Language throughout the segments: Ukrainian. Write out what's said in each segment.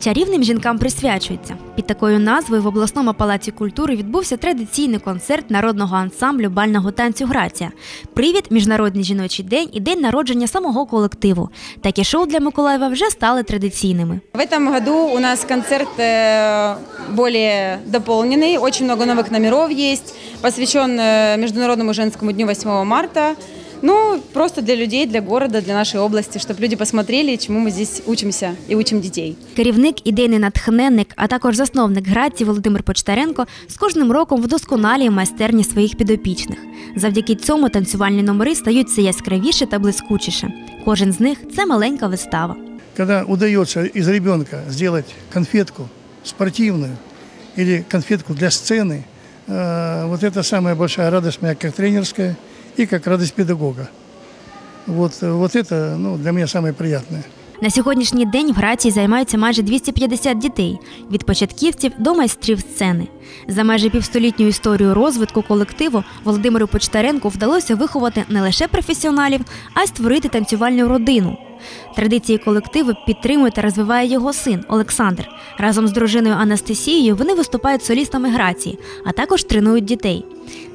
Чарівним жінкам присвячується. Під такою назвою в обласному палаці культури відбувся традиційний концерт народного ансамблю бального танцю Грація. Привід Міжнародний жіночий день і день народження самого колективу. Такі шоу для Миколаєва вже стали традиційними. В этом году у нас концерт э, более дополненный, очень много новых номеров есть, посвящен э, Международному женскому дню 8 марта. Ну, просто для людей, для города, для нашей области, чтобы люди посмотрели, чему мы здесь учимся и учим детей. Керівник, ідейний натхненник, а також засновник Грації Володимир Почтаренко з кожним роком вдосконалює майстерні своїх підопічних. Завдяки цьому танцювальні номери стають все яскравіше та блискучіше. Кожен з них це маленька вистава. Когда удается из ребенка сделать конфетку спортивную или конфетку для сцены, э, вот это самая большая радость моя как тренерская и как радость педагога. Вот, э, вот это ну, для меня самое приятное. На сьогоднішній день в Грації займаються майже 250 дітей від початківців до майстрів сцени. За майже півстолітню історію розвитку колективу Володимиру Почтаренку вдалося виховати не лише професіоналів, а й створити танцювальну родину. Традиції колективу підтримує та розвиває його син Олександр. Разом з дружиною Анастасією вони виступають солістами Грації, а також тренують дітей.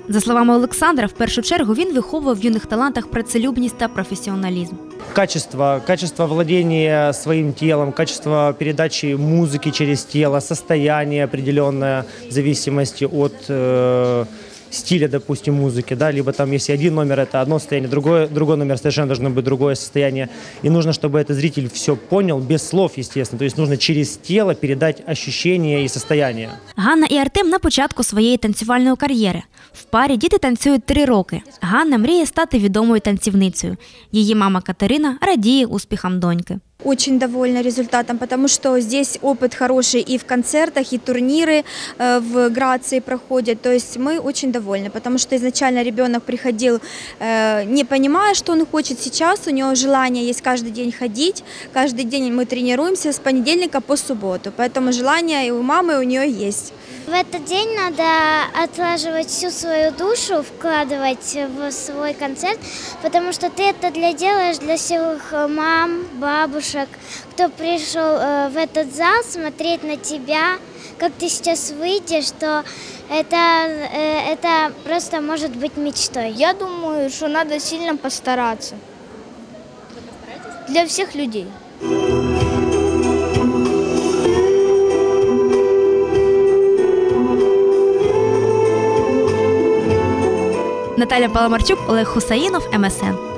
За словами Олександра, в першу чергу він виховує в юних талантах працелюбність та професіоналізм. качество, качество владения своим телом, качество передачи музыки через тело, состояние определенное в зависимости от э, стиля, допустим, музыки, да, либо там, если один номер это одно состояние, другой, другой номер совершенно должно быть другое состояние. И нужно, чтобы этот зритель все понял, без слов, естественно. То есть нужно через тело передать ощущения и состояние. Ганна і Артем на початку своєї танцювальної кар'єри. В парі діти танцюють три роки. Ганна мріє стати відомою танцівницею. Її мама Катерина радіє успіхам доньки. Очень довольна результатом, потому что здесь опыт хороший и в концертах, и турниры э, в Грации проходят. То есть мы очень довольны, потому что изначально ребенок приходил, э, не понимая, что он хочет. Сейчас у него желание есть каждый день ходить, каждый день мы тренируемся с понедельника по субботу. Поэтому желание и у мамы, и у нее есть. В этот день надо отлаживать всю свою душу, вкладывать в свой концерт, потому что ты это для делаешь для всех мам, бабушек, кто пришел э, в этот зал смотреть на тебя, как ты сейчас выйдешь, что это, э, это просто может быть мечтой. Я думаю, что надо сильно постараться. Для всех людей. Наталя Паламарчук, Олег Хусаїнов, МСН.